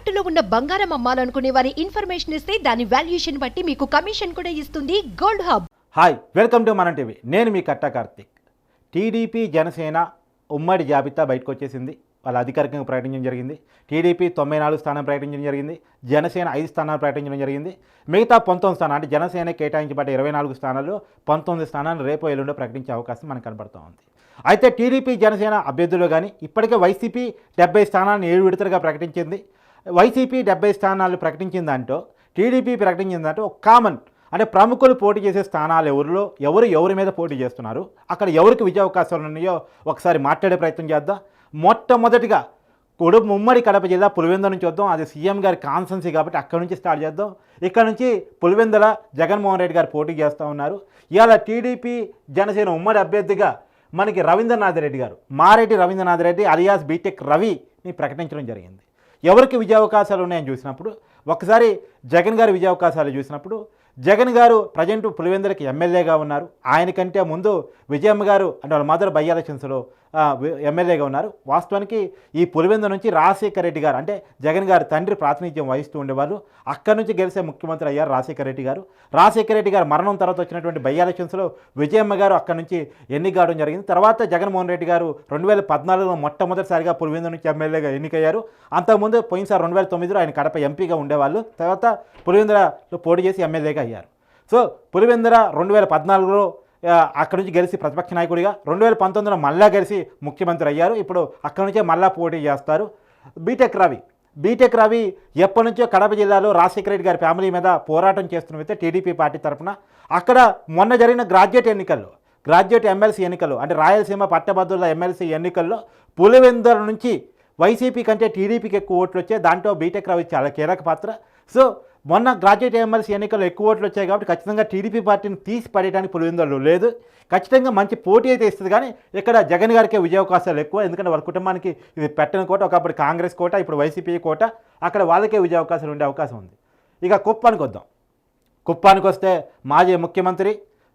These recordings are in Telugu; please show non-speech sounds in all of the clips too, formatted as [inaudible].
తాకట్టులో ఉన్న బంగారం అమ్మాలనుకునే వారి ఇన్ఫర్మేషన్ ఇస్తే దాని వాల్యుయేషన్ బట్టి మీకు కమిషన్ కూడా ఇస్తుంది gold hub. Hi welcome to మన టీవీ. నేను మీ కట్ట కార్తిక్. టీడీపీ జనసేన ఉమ్మడి జాబితా బయటకు వచ్చేసింది. వాళ్ళ అధికారికంగా ప్రకటించడం జరిగింది. టీడీపీ తొంభై నాలుగు స్థానం ప్రకటించడం జరిగింది. జనసేన ఐదు స్థానాలు ప్రకటించడం జరిగింది. మిగతా పంతొమ్మిది స్థానాలు అంటే జనసేన కేటాయించబడ్డ ఇరవై నాలుగు స్థానాల్లో పంతొమ్మిది స్థానాలు రేపు ఎల్లుండో ప్రకటించే అవకాశం మనకు కనబడుతూ ఉంది. అయితే టీడీపీ జనసేన అభ్యర్థులు కానీ ఇప్పటికే వైసీపీ డెబ్బై స్థానాలను ఏడు విడతలుగా ప్రకటించింది. వైసీపీ డెబ్బై స్థానాలు ప్రకటించిన దాంట్లో టీడీపీ ప్రకటించిన దాంట్లో ఒక కామన్ అంటే ప్రముఖులు పోటీ చేసే స్థానాలు ఎవరిలో ఎవరు ఎవరి మీద పోటీ చేస్తున్నారు అక్కడ ఎవరికి విజయ అవకాశాలు ఉన్నాయో ఒకసారి మాట్లాడే ప్రయత్నం చేద్దాం. మొట్టమొదటిగా కొడుపు ముమ్మడి కడప జిల్లా పులివెందుల నుంచి వద్దాం. అది సీఎం గారి కాన్సెన్సీ కాబట్టి అక్కడ నుంచి స్టార్ట్ చేద్దాం. ఇక్కడ నుంచి పులివెందుల జగన్మోహన్ రెడ్డి గారు పోటీ చేస్తూ ఉన్నారు. ఇవాళ టీడీపీ జనసేన ఉమ్మడి అభ్యర్థిగా మనకి రవీంద్రనాథ్ రెడ్డి గారు మారెడ్డి రవీంద్రనాథ్ రెడ్డి అలియాస్ బీటెక్ రవిని ప్రకటించడం జరిగింది. ఎవరికి విజయ అవకాశాలు ఉన్నాయని చూసినప్పుడు ఒకసారి జగన్ గారి విజయావకాశాలు చూసినప్పుడు జగన్ గారు ప్రజెంట్ పులివెందులకి ఎమ్మెల్యేగా ఉన్నారు. ఆయనకంటే ముందు విజయమ్మ గారు అంటే వాళ్ళ మదర్ బై ఎలక్షన్స్లో ఎమ్మెల్యేగా ఉన్నారు. వాస్తవానికి ఈ పులివెందు నుంచి రాజశేఖర రెడ్డి గారు అంటే జగన్ గారి తండ్రి ప్రాతినిధ్యం వహిస్తూ ఉండేవారు అక్కడి నుంచి గెలిచే ముఖ్యమంత్రి అయ్యారు రాజశేఖర రెడ్డి గారు. రాజశేఖర రెడ్డి గారు మరణం తర్వాత వచ్చినటువంటి బై ఎలక్షన్స్లో విజయమ్మ గారు అక్కడి నుంచి ఎన్నిక కావడం జరిగింది. తర్వాత జగన్మోహన్ రెడ్డి గారు రెండు వేల పద్నాలుగులో మొట్టమొదటిసారిగా పులివెందు నుంచి ఎమ్మెల్యేగా ఎన్నికయ్యారు. అంతకుముందు పోయినసారి రెండు వేల తొమ్మిదిలో ఆయన కడప ఎంపీగా ఉండేవాళ్ళు. తర్వాత పులివెందులలో పోటీ చేసి ఎమ్మెల్యేగా అయ్యారు. సో పులివెందుల రెండు వేల పద్నాలుగులో అక్కడి నుంచి గెలిచి ప్రతిపక్ష నాయకుడిగా రెండు వేల పంతొమ్మిదిలో మళ్ళా గెలిచి ముఖ్యమంత్రి అయ్యారు. ఇప్పుడు అక్కడి నుంచే మళ్ళా పోటీ చేస్తారు. బీటెక్ రవి. బీటెక్ రవి ఎప్పటి నుంచో కడప జిల్లాలో రాజశేఖర రెడ్డి గారి ఫ్యామిలీ మీద పోరాటం చేస్తున్న వ్యక్తి టీడీపీ పార్టీ తరఫున అక్కడ మొన్న జరిగిన గ్రాడ్యుయేట్ ఎన్నికల్లో గ్రాడ్యుయేట్ ఎమ్మెల్సీ ఎన్నికలు అంటే రాయలసీమ పట్టభద్రుల ఎమ్మెల్సీ ఎన్నికల్లో పులివెందుల నుంచి వైసీపీ కంటే టీడీపీకి ఎక్కువ ఓట్లు వచ్చాయి దాంట్లో బీటెక్ రవి చాలా కీలక పాత్ర. సో మొన్న గ్రాడ్యుయేట్ ఎమ్మెల్సీ ఎన్నికల్లో ఎక్కువ ఓట్లు వచ్చాయి కాబట్టి ఖచ్చితంగా టీడీపీ పార్టీని తీసి పడేయడానికి పులివెందులు లేదు. ఖచ్చితంగా మంచి పోటీ అయితే ఇస్తుంది కానీ ఇక్కడ జగన్ గారికే విజయ అవకాశాలు ఎక్కువ. ఎందుకంటే వాళ్ళ కుటుంబానికి ఇది పెట్టని కోట ఒకప్పుడు కాంగ్రెస్ కోట ఇప్పుడు వైసీపీ కోట అక్కడ వాళ్ళకే విజయ అవకాశాలు ఉండే అవకాశం ఉంది. ఇక కుప్పానికి వద్దాం. కుప్పానికి వస్తే మాజీ ముఖ్యమంత్రి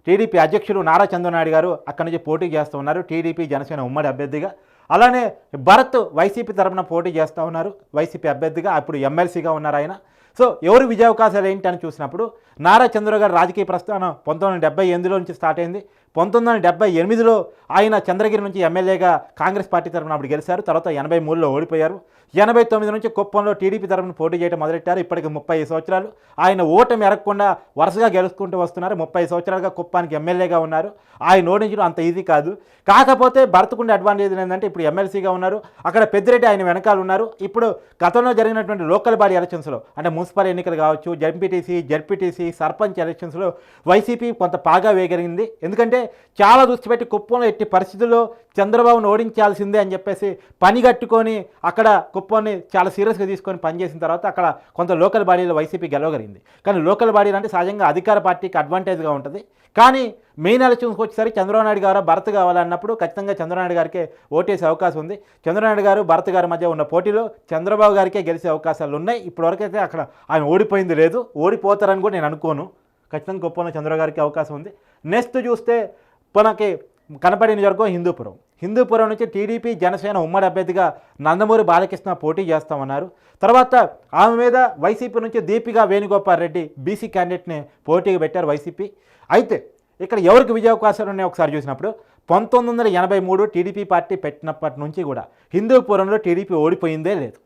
టీడీపీ అధ్యక్షులు నారా చంద్రనాయుడు గారు అక్కడి నుంచి పోటీ చేస్తూ ఉన్నారు. టీడీపీ జనసేన ఉమ్మడి అభ్యర్థిగా. అలానే భరత్ వైసీపీ తరఫున పోటీ చేస్తూ ఉన్నారు. వైసీపీ అభ్యర్థిగా అప్పుడు ఎమ్మెల్సీగా ఉన్నారు ఆయన. సో ఎవరు విజయావకాశాలు ఏంటి అని చూసినప్పుడు నారా చంద్ర గారు రాజకీయ ప్రస్థానం పంతొమ్మిది వందల డెబ్బై ఎనిమిదిలో నుంచి స్టార్ట్ అయింది. పంతొమ్మిది వందల డెబ్బై ఎనిమిదిలో ఆయన చంద్రగిరి నుంచి ఎమ్మెల్యేగా కాంగ్రెస్ పార్టీ తరఫున అప్పుడు గెలిచారు. తర్వాత ఎనభై మూడులో ఓడిపోయారు. ఎనభై తొమ్మిది నుంచి కుప్పంలో టీడీపీ తరఫున పోటీ చేయడం మొదలెట్టారు. ఇప్పటికి ముప్పై సంవత్సరాలు. ఆయన ఓటమి ఎరగకుండా వరుసగా గెలుచుకుంటూ వస్తున్నారు. ముప్పై సంవత్సరాలుగా కుప్పానికి ఎమ్మెల్యేగా ఉన్నారు. ఆయన ఓడించడం అంత ఈజీ కాదు. కాకపోతే భరతకుండే అడ్వాంటేజ్ ఏంటంటే ఇప్పుడు ఎమ్మెల్సీగా ఉన్నారు. అక్కడ పెద్దిరెడ్డి ఆయన వెనకాల ఉన్నారు. ఇప్పుడు గతంలో జరిగినటువంటి లోకల్ బాడీ ఎలక్షన్స్లో అంటే మున్సిపల్ ఎన్నికలు కావచ్చు జడ్పీటీసీ జడ్పీటీసీ సర్పంచ్ ఎలక్షన్స్లో వైసీపీ కొంత బాగా వేయగలిగింది ఎందుకంటే చాలా దృష్టి పెట్టి కుప్పంలో ఎట్టి పరిస్థితుల్లో చంద్రబాబును ఓడించాల్సిందే అని చెప్పేసి పని కట్టుకొని అక్కడ కుప్పంని చాలా సీరియస్గా తీసుకొని పనిచేసిన తర్వాత అక్కడ కొంత లోకల్ బాడీలో వైసీపీ గెలవగలిగింది. కానీ లోకల్ బాడీలు అంటే సహజంగా అధికార పార్టీకి అడ్వాంటేజ్గా ఉంటుంది. కానీ మెయిన్ ఎలక్షన్స్కి వచ్చేసరికి చంద్రబాబు నాయుడు గారు భరత్ కావాలన్నప్పుడు ఖచ్చితంగా చంద్రబాబు గారికే ఓటేసే అవకాశం ఉంది. చంద్రబాబు గారు భరత్ గారి మధ్య ఉన్న పోటీలో చంద్రబాబు గారికే గెలిచే అవకాశాలు ఉన్నాయి. ఇప్పటివరకైతే అక్కడ ఆయన ఓడిపోయింది లేదు. ఓడిపోతారని కూడా నేను అనుకోను. ఖచ్చితంగా గొప్పన చంద్రబాబు గారికి అవకాశం ఉంది. నెక్స్ట్ చూస్తే మనకి కనపడిన నియోజకవర్గం హిందూపురం. హిందూపురం నుంచి టీడీపీ జనసేన ఉమ్మడి అభ్యర్థిగా నందమూరి బాలకృష్ణ పోటీ చేస్తామన్నారు. తర్వాత ఆమె మీద వైసీపీ నుంచి దీపిక వేణుగోపాల్ రెడ్డి బీసీ క్యాండిడేట్ని పోటీగా పెట్టారు వైసీపీ. అయితే ఇక్కడ ఎవరికి విజయావకాశాలు ఉన్నాయో ఒకసారి చూసినప్పుడు పంతొమ్మిది వందల ఎనభై మూడు టీడీపీ పార్టీ పెట్టినప్పటి నుంచి కూడా హిందూపురంలో టీడీపీ ఓడిపోయిందే లేదు.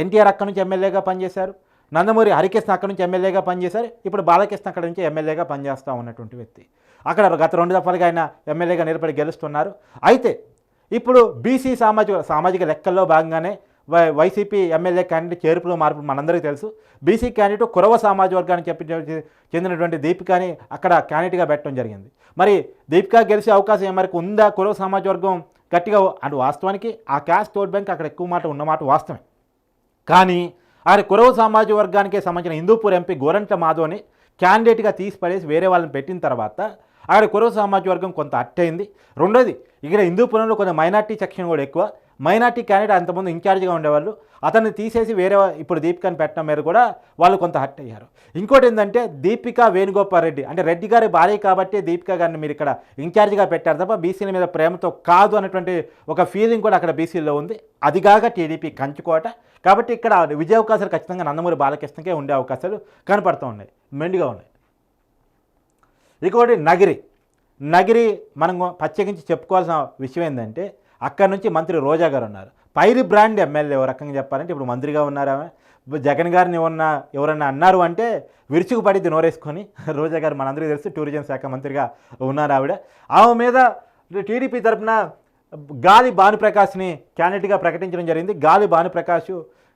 ఎన్టీఆర్ అక్కడి నుంచి ఎమ్మెల్యేగా పనిచేశారు. నందమూరి హరికృష్ణ అక్కడి నుంచి ఎమ్మెల్యేగా పనిచేశారు. ఇప్పుడు బాలకృష్ణ అక్కడి నుంచి ఎమ్మెల్యేగా పనిచేస్తూ ఉన్నటువంటి వ్యక్తి. అక్కడ గత రెండు దఫాలుగా ఆయన ఎమ్మెల్యేగా నిలబడి గెలుస్తున్నారు. అయితే ఇప్పుడు బీసీ సామాజిక సామాజిక లెక్కల్లో భాగంగానే వై వైసీపీ ఎమ్మెల్యే క్యాండిడేట్ చేర్పులు మార్పులు మనందరికీ తెలుసు. బీసీ క్యాండిడేట్ కురవ సమాజ వర్గానికి చెప్పి చెందినటువంటి దీపికాని అక్కడ క్యాండిడేట్గా పెట్టడం జరిగింది. మరి దీపిక గెలిచే అవకాశం ఏమరకు ఉందా? కురవ సమాజ వర్గం గట్టిగా అంటే వాస్తవానికి ఆ క్యాష్ తోడ్ బ్యాంక్ అక్కడ ఎక్కువ మాట ఉన్నమాట వాస్తవమే. కానీ ఆయన కురవ సామాజిక వర్గానికి సంబంధించిన హిందూపూర్ ఎంపీ గోరంట్ల మాధవ్ని క్యాండిడేట్గా తీసి పడేసి వేరే వాళ్ళని పెట్టిన తర్వాత అక్కడ కురవ సామాజిక వర్గం కొంత అట్టయింది. రెండోది ఇక్కడ హిందూపురంలో కొంత మైనార్టీ సెక్షన్ కూడా ఎక్కువ. మైనార్టీ క్యాండిడేట్ అంతకుముందు ఇన్ఛార్జ్గా ఉండేవాళ్ళు. అతన్ని తీసేసి వేరే ఇప్పుడు దీపికని పెట్టడం మీద కూడా వాళ్ళు కొంత హట్ అయ్యారు. ఇంకోటి ఏంటంటే దీపిక వేణుగోపాల్ రెడ్డి అంటే రెడ్డి గారి భార్య కాబట్టి దీపిక గారిని మీరు ఇక్కడ ఇన్ఛార్జ్గా పెట్టారు తప్ప బీసీల మీద ప్రేమతో కాదు అన్నటువంటి ఒక ఫీలింగ్ కూడా అక్కడ బీసీలో ఉంది. అదిగాక టీడీపీ కంచుకోట. కాబట్టి ఇక్కడ విజయ అవకాశాలు ఖచ్చితంగా నందమూరి బాలకృష్ణకే ఉండే అవకాశాలు కనపడుతూ ఉన్నాయి. మెండుగా ఉన్నాయి. ఇంకోటి నగిరి. నగిరి మనం ప్రత్యేకించి చెప్పుకోవాల్సిన విషయం ఏంటంటే అక్కడి నుంచి మంత్రి రోజా గారు ఉన్నారు. పైరి బ్రాండ్ ఎమ్మెల్యే ఓ రకంగా చెప్పాలంటే ఇప్పుడు మంత్రిగా ఉన్నారు ఆమె. జగన్ గారిని ఏమన్నా ఎవరన్నా అన్నారు అంటే విరుచుకు పడిద్ది నోరేసుకొని [laughs] రోజా గారు మనందరికీ తెలుసు టూరిజం శాఖ మంత్రిగా ఉన్నారు ఆవిడ. ఆమె మీద టీడీపీ తరపున గాలి భానుప్రకాష్ని క్యాండిడేట్గా ప్రకటించడం జరిగింది. గాలి భానుప్రకాష్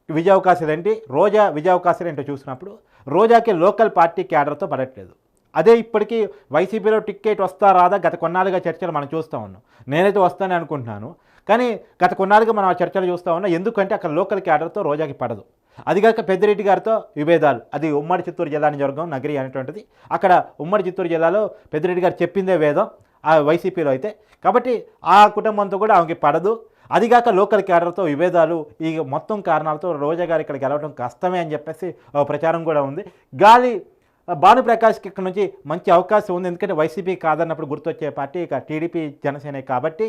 విజయ ఏంటి? రోజా విజయ ఏంటో చూసినప్పుడు రోజాకి లోకల్ పార్టీ క్యాడర్తో పడట్లేదు. అదే ఇప్పటికీ వైసీపీలో టికెట్ వస్తా రాదా గత కొన్నాళ్ళుగా చర్చలు మనం చూస్తూ ఉన్నాం. నేనైతే వస్తానని అనుకుంటున్నాను. కానీ గత కొన్నాళ్ళుగా మనం ఆ చర్చలు చూస్తూ ఉన్నాం. ఎందుకంటే అక్కడ లోకల్ క్యాడర్తో రోజాకి పడదు. అదిగాక పెద్దిరెడ్డి గారితో విభేదాలు. అది ఉమ్మడి చిత్తూరు జిల్లా నియోజకవర్గం నగరి అనేటువంటిది. అక్కడ ఉమ్మడి చిత్తూరు జిల్లాలో పెద్దిరెడ్డి గారు చెప్పిందే వేదం. ఆ వైసీపీలో అయితే. కాబట్టి ఆ కుటుంబంతో కూడా ఆమెకి పడదు. అదిగాక లోకల్ క్యాడర్తో విభేదాలు ఈ మొత్తం కారణాలతో రోజా గారు ఇక్కడ గెలవడం కష్టమే అని చెప్పేసి ఒక ప్రచారం కూడా ఉంది. గాలి భానుప్రకాష్కి ఇక్కడ నుంచి మంచి అవకాశం ఉంది. ఎందుకంటే వైసీపీ కాదన్నప్పుడు గుర్తొచ్చే పార్టీ ఇక టీడీపీ జనసేన కాబట్టి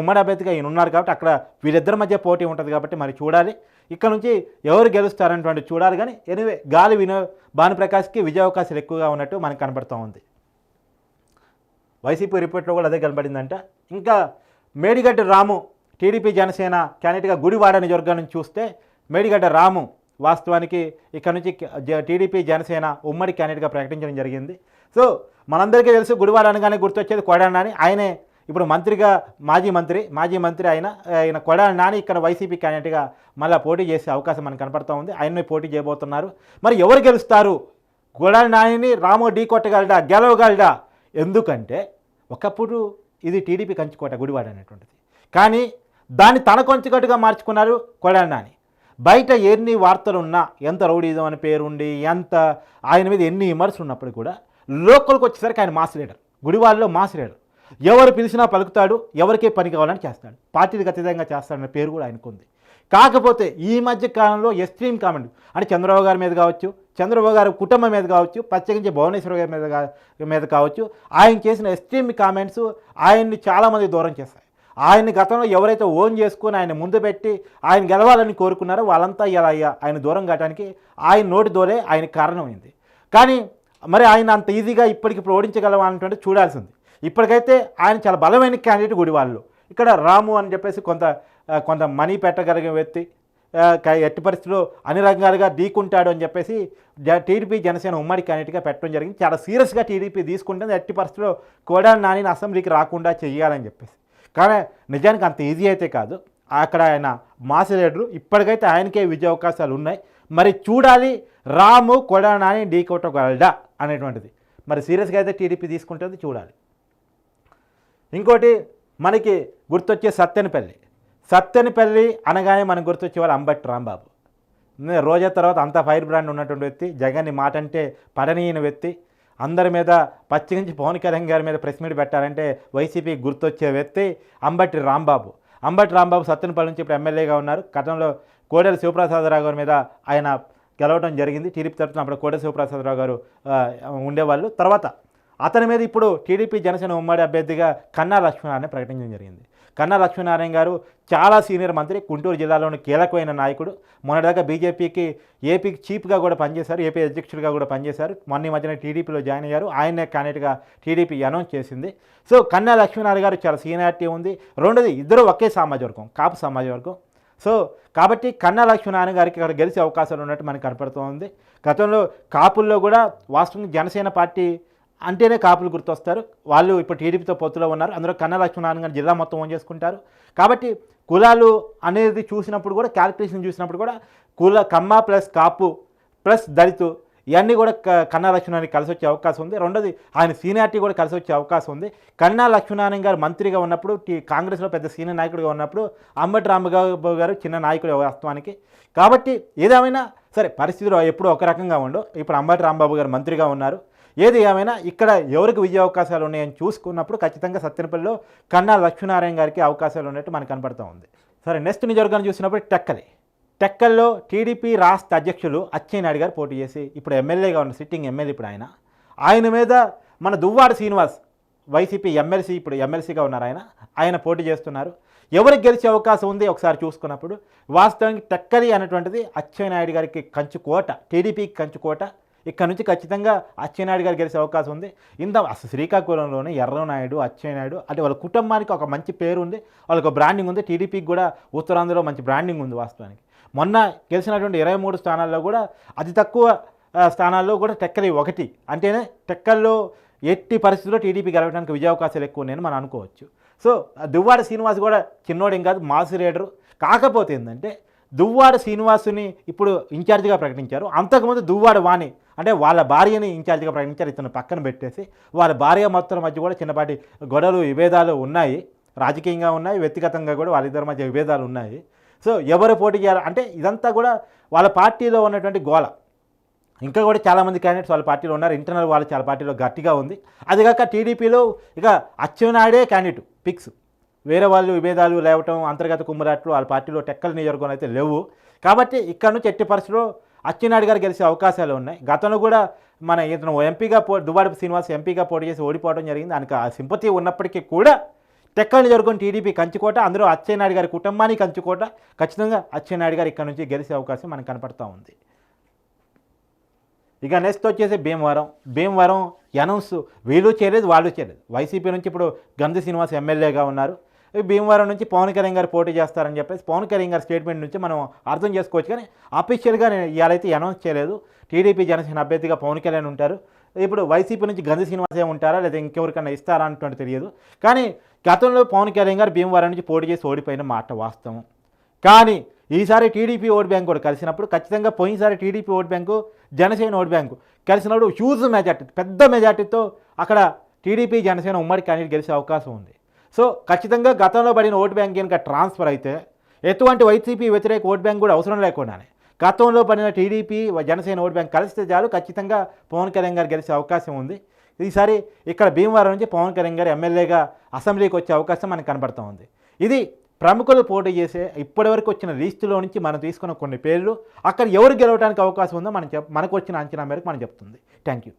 ఉమ్మడి అభ్యర్థిగా ఈయన ఉన్నారు కాబట్టి అక్కడ వీరిద్దరి మధ్య పోటీ ఉంటుంది కాబట్టి మరి చూడాలి. ఇక్కడ నుంచి ఎవరు గెలుస్తారనేటువంటి చూడాలి కానీ ఎనివే గాలి వినో భానుప్రకాష్కి విజయ అవకాశాలు ఎక్కువగా ఉన్నట్టు మనకు కనబడుతూ ఉంది. వైసీపీ రిపోర్ట్లో కూడా అదే కనబడిందంట. ఇంకా మేడిగడ్డ రాము టీడీపీ జనసేన క్యాండిడేట్గా గుడివాడ నియోజకవర్గం నుంచి చూస్తే మేడిగడ్డ రాము వాస్తవానికి ఇక్కడ నుంచి టీడీపీ జనసేన ఉమ్మడి క్యాండిడేట్గా ప్రకటించడం జరిగింది. సో మనందరికీ తెలుసు గుడివాడ అనగానే గుర్తొచ్చేది కొడాలి నాని. ఆయనే ఇప్పుడు మంత్రిగా మాజీ మంత్రి మాజీ మంత్రి ఆయన ఆయన కొడాలి నాని ఇక్కడ వైసీపీ క్యాండిడేట్గా మళ్ళీ పోటీ చేసే అవకాశం మనకు కనపడుతూ ఉంది. ఆయన్ని పోటీ చేయబోతున్నారు. మరి ఎవరు గెలుస్తారు? కొడాలి నానిని రాము ఢీ కొట్టగలడా? గెలవగలడా? ఎందుకంటే ఒకప్పుడు ఇది టీడీపీ కంచుకోట గుడివాడ అనేటువంటిది. కానీ దాన్ని తన కొంచుకట్టుగా మార్చుకున్నారు కొడాలి నాని. బయట ఎన్ని వార్తలు ఉన్నా ఎంత రౌడీజం అని పేరుండి ఎంత ఆయన మీద ఎన్ని విమర్శలు ఉన్నప్పుడు కూడా లోకల్కి వచ్చేసరికి ఆయన మాస్ లీడర్ గుడివాళ్ళలో మాస్ లీడర్. ఎవరు పిలిచినా పలుకుతాడు ఎవరికే పని కావాలని చేస్తాడు. పార్టీకి అతీతంగా చేస్తాడన్న పేరు కూడా ఆయనకుంది కాకపోతే ఈ మధ్య కాలంలో ఎక్స్ట్రీమ్ కామెంట్ అంటే చంద్రబాబు గారి మీద కావచ్చు చంద్రబాబు గారి కుటుంబం మీద కావచ్చు ప్రత్యేకించి భువనేశ్వర గారి మీద మీద కావచ్చు ఆయన చేసిన ఎక్స్ట్రీమ్ కామెంట్స్ ఆయన్ని చాలామంది దూరం చేస్తాయి. ఆయన గతంలో ఎవరైతే ఓన్ చేసుకుని ఆయన ముందు పెట్టి ఆయన గెలవాలని కోరుకున్నారో వాళ్ళంతా ఇలా అయ్యా ఆయన దూరం కావడానికి ఆయన నోటి దోరే ఆయన కారణమైంది. కానీ మరి ఆయన అంత ఈజీగా ఇప్పటికిప్పుడు ఓడించగలవా చూడాల్సింది. ఇప్పటికైతే ఆయన చాలా బలమైన క్యాండిడేట్ గుడివాళ్ళు. ఇక్కడ రాము అని చెప్పేసి కొంత కొంత మనీ పెట్టగలిగిన వ్యక్తి ఎట్టి పరిస్థితుల్లో అన్ని రంగాలుగా ఢీకుంటాడు అని చెప్పేసి జ టీడీపీ జనసేన ఉమ్మడి క్యాండిడేట్గా పెట్టడం జరిగింది. చాలా సీరియస్గా టీడీపీ తీసుకుంటుంది. ఎట్టి పరిస్థితుల్లో కోడాలి నానిని అసెంబ్లీకి రాకుండా చేయాలని చెప్పేసి. కానీ నిజానికి అంత ఈజీ అయితే కాదు. అక్కడ ఆయన మాస్ లీడరు. ఇప్పటికైతే ఆయనకే విజయ అవకాశాలు ఉన్నాయి. మరి చూడాలి రాము కొడనాని డీ కొట్టగలడా అనేటువంటిది. మరి సీరియస్గా అయితే టీడీపీ తీసుకుంటుంది చూడాలి. ఇంకోటి మనకి గుర్తొచ్చే సత్తెనపల్లి. సత్తెనపల్లి అనగానే మనకు గుర్తొచ్చే వాళ్ళు అంబట్ రాంబాబు. రోజా తర్వాత అంత ఫైర్ బ్రాండ్ ఉన్నటువంటి వ్యక్తి జగన్ని మాట అంటే పడనీయని వ్యక్తి. అందరి మీద పచ్చిగించి పవన్ కళ్యాణ్ గారి మీద ప్రెస్ మీట్ పెట్టారంటే వైసీపీ గుర్తొచ్చే వ్యక్తి అంబటి రాంబాబు. అంబటి రాంబాబు సత్తెనపల్లి నుంచి ఇప్పుడు ఎమ్మెల్యేగా ఉన్నారు. గతంలో కోడెల శివప్రసాదరావు గారి మీద ఆయన గెలవడం జరిగింది. టీడీపీ తరఫున అప్పుడు కోడెల శివప్రసాదరావు గారు ఉండేవాళ్ళు. తర్వాత అతని మీద ఇప్పుడు టీడీపీ జనసేన ఉమ్మడి అభ్యర్థిగా కన్నా లక్ష్మీనారాయణ ప్రకటించడం జరిగింది. కన్నా లక్ష్మీనారాయణ గారు చాలా సీనియర్ మంత్రి గుంటూరు జిల్లాలోని కీలకమైన నాయకుడు. మొన్నటిదాకా బీజేపీకి ఏపీకి చీఫ్గా కూడా పనిచేశారు ఏపీ అధ్యక్షుడిగా కూడా పనిచేశారు. మొన్న ఈ మధ్యన టీడీపీలో జాయిన్ అయ్యారు. ఆయనే క్యాండిడేట్గా టీడీపీ అనౌన్స్ చేసింది. సో కన్నా లక్ష్మీనారాయణ గారు చాలా సీనియారిటీ ఉంది. రెండోది ఇద్దరు ఒకే సామాజిక వర్గం కాపు సామాజిక వర్గం. సో కాబట్టి కన్నా లక్ష్మీనారాయణ గారికి ఇక్కడ గెలిచే అవకాశాలు ఉన్నట్టు మనకు కనపడుతోంది. గతంలో కాపుల్లో కూడా వాస్తవంగా జనసేన పార్టీ అంటేనే కాపులు గుర్తొస్తారు. వాళ్ళు ఇప్పుడు టీడీపీతో పొత్తులో ఉన్నారు. అందులో కన్నా లక్ష్మీనారాయణ గారు జిల్లా మొత్తం ఓన్ చేసుకుంటారు. కాబట్టి కులాలు అనేది చూసినప్పుడు కూడా క్యాలిక్యులేషన్ చూసినప్పుడు కూడా కుల కమ్మ ప్లస్ కాపు ప్లస్ దళితు ఇవన్నీ కూడా కన్నా లక్ష్మీనారాయణ కలిసి వచ్చే అవకాశం ఉంది. రెండోది ఆయన సీనియారిటీ కూడా కలిసి వచ్చే అవకాశం ఉంది. కన్నా లక్ష్మీనారాయణ గారు మంత్రిగా ఉన్నప్పుడు టీ కాంగ్రెస్లో పెద్ద సీనియర్ నాయకుడిగా ఉన్నప్పుడు అంబటి రాంబాబు గారు చిన్న నాయకుడు వాస్తవానికి. కాబట్టి ఏదేమైనా సరే పరిస్థితులు ఎప్పుడు ఒక రకంగా ఉండవు. ఇప్పుడు అంబటి రాంబాబు గారు మంత్రిగా ఉన్నారు. ఏది ఏమైనా ఇక్కడ ఎవరికి విజయ అవకాశాలు ఉన్నాయని చూసుకున్నప్పుడు ఖచ్చితంగా సత్యనపల్లిలో కన్నా లక్ష్మీనారాయణ గారికి అవకాశాలు ఉన్నట్టు మనకు కనపడుతూ ఉంది. సరే నెక్స్ట్ నియోజకవర్గాన్ని చూసినప్పుడు టెక్కలి. టెక్కల్లో టీడీపీ రాష్ట్ర అధ్యక్షులు అచ్చెన్నాయుడు గారు పోటీ చేసి ఇప్పుడు ఎమ్మెల్యేగా ఉన్న సిట్టింగ్ ఎమ్మెల్యే ఇప్పుడు ఆయన. ఆయన మీద మన దువ్వాడ శ్రీనివాస్ వైసీపీ ఎమ్మెల్సీ ఇప్పుడు ఎమ్మెల్సీగా ఉన్నారు ఆయన. ఆయన పోటీ చేస్తున్నారు. ఎవరికి గెలిచే అవకాశం ఉంది ఒకసారి చూసుకున్నప్పుడు వాస్తవానికి టెక్కలి అనేటువంటిది అచ్చెన్నాయుడు గారికి కంచుకోట టీడీపీకి కంచుకోట ఇక్కడ నుంచి ఖచ్చితంగా అచ్చెన్నాయుడు గారు గెలిచే అవకాశం ఉంది. ఇంత అసలు శ్రీకాకుళంలోనే ఎర్రనాయుడు అచ్చెన్నాయుడు అంటే వాళ్ళ కుటుంబానికి ఒక మంచి పేరు ఉంది. వాళ్ళకి బ్రాండింగ్ ఉంది. టీడీపీకి కూడా ఉత్తరాంధ్రలో మంచి బ్రాండింగ్ ఉంది వాస్తవానికి. మొన్న గెలిచినటువంటి ఇరవై మూడు స్థానాల్లో కూడా అతి తక్కువ స్థానాల్లో కూడా టెక్కలి ఒకటి అంటేనే టెక్కల్లో ఎట్టి పరిస్థితుల్లో టీడీపీ గెలవడానికి విజయావకాశాలు ఎక్కువ ఉన్నాయని మనం అనుకోవచ్చు. సో దువ్వాడ శ్రీనివాస్ కూడా చిన్నోడేం కాదు మాస్ రేడరు. కాకపోతే ఏంటంటే దువ్వాడ శ్రీనివాసుని ఇప్పుడు ఇన్ఛార్జిగా ప్రకటించారు. అంతకుముందు దువ్వాడ వాణి అంటే వాళ్ళ భార్యని ఇన్ఛార్జిగా ప్రకటించారు ఇతను పక్కన పెట్టేసి. వాళ్ళ భార్య మొత్తం మధ్య కూడా చిన్నపాటి గొడవలు విభేదాలు ఉన్నాయి. రాజకీయంగా ఉన్నాయి వ్యక్తిగతంగా కూడా వాళ్ళిద్దరి మధ్య విభేదాలు ఉన్నాయి. సో ఎవరు పోటీ చేయాలి? అంటే ఇదంతా కూడా వాళ్ళ పార్టీలో ఉన్నటువంటి గోల. ఇంకా కూడా చాలామంది క్యాండిడేట్స్ వాళ్ళ పార్టీలో ఉన్నారు. ఇంటర్నల్ వాళ్ళు చాలా పార్టీలో గట్టిగా ఉంది. అదిగాక టీడీపీలో ఇక అచ్చెన్నాయుడే క్యాండిడేట్ పిక్స్ వేరే వాళ్ళు విభేదాలు లేవటం అంతర్గత కుమ్మరాట్లు వాళ్ళ పార్టీలో టెక్కల నియోజకవర్గం అయితే లేవు. కాబట్టి ఇక్కడ నుంచి ఎట్టి పరిస్థితుల్లో అచ్చెన్నాయుడు గారు గెలిచే అవకాశాలు ఉన్నాయి. గతంలో కూడా మన ఇతను ఎంపీగా పో దువ్వాడపు శ్రీనివాస్ ఎంపీగా పోటీ చేసి ఓడిపోవడం జరిగింది. దానికి ఆ సింపతి ఉన్నప్పటికీ కూడా టెక్కని జరుగుతున్న టీడీపీ కంచుకోట అందులో అచ్చెన్నాయుడు గారి కుటుంబానికి కంచుకోట. ఖచ్చితంగా అచ్చెన్నాయుడు గారు ఇక్కడ నుంచి గెలిచే అవకాశం మనకు కనపడతా ఉంది. ఇక నెక్స్ట్ వచ్చేసి భీమవరం. భీమవరం అనౌన్స్ వీళ్ళు చేయలేదు వాళ్ళు చేయలేదు. వైసీపీ నుంచి ఇప్పుడు గంధి శ్రీనివాస్ ఎమ్మెల్యేగా ఉన్నారు. భీమవరం నుంచి పవన్ కళ్యాణ్ గారు పోటీ చేస్తారని చెప్పేసి పవన్ కళ్యాణ్ గారి స్టేట్మెంట్ నుంచి మనం అర్థం చేసుకోవచ్చు కానీ అఫీషియల్గా నేను ఇవాళైతే అనౌన్స్ చేయలేదు. టీడీపీ జనసేన అభ్యర్థిగా పవన్ కళ్యాణ్ ఉంటారు. ఇప్పుడు వైసీపీ నుంచి గంధి శ్రీనివాసే ఉంటారా లేదా ఇంకెవరికైనా ఇస్తారా అన్నటువంటి తెలియదు. కానీ గతంలో పవన్ కళ్యాణ్ గారు భీమవరం నుంచి పోటీ చేసి ఓడిపోయిన మాట వాస్తవం. కానీ ఈసారి టీడీపీ ఓట్ బ్యాంక్ కూడా కలిసినప్పుడు ఖచ్చితంగా పోయినసారి TDP vote bank Janasena vote bank కలిసినప్పుడు హ్యూజ్ మెజార్టీ పెద్ద మెజార్టీతో అక్కడ టీడీపీ జనసేన ఉమ్మడి క్యాండిడేట్ గెలిచే అవకాశం ఉంది. సో ఖచ్చితంగా గతంలో పడిన ఓట్ బ్యాంక్ కనుక ట్రాన్స్ఫర్ అయితే ఎటువంటి వైసీపీ వ్యతిరేక ఓట్ బ్యాంక్ కూడా అవసరం లేకుండానే గతంలో పడిన టీడీపీ జనసేన ఓట్ బ్యాంక్ కలిస్తే చాలు ఖచ్చితంగా పవన్ కళ్యాణ్ గారు గెలిచే అవకాశం ఉంది. ఈసారి ఇక్కడ భీమవరం నుంచి పవన్ కళ్యాణ్ గారు ఎమ్మెల్యేగా అసెంబ్లీకి వచ్చే అవకాశం మనకు కనబడుతూ ఉంది. ఇది ప్రముఖులు పోటీ చేసే ఇప్పటివరకు వచ్చిన లిస్టులో నుంచి మనం తీసుకున్న కొన్ని పేర్లు. అక్కడ ఎవరు గెలవడానికి అవకాశం ఉందో మనం చెప్ మనకు వచ్చిన అంచనా మేరకు మనం చెప్తుంది. Thank you.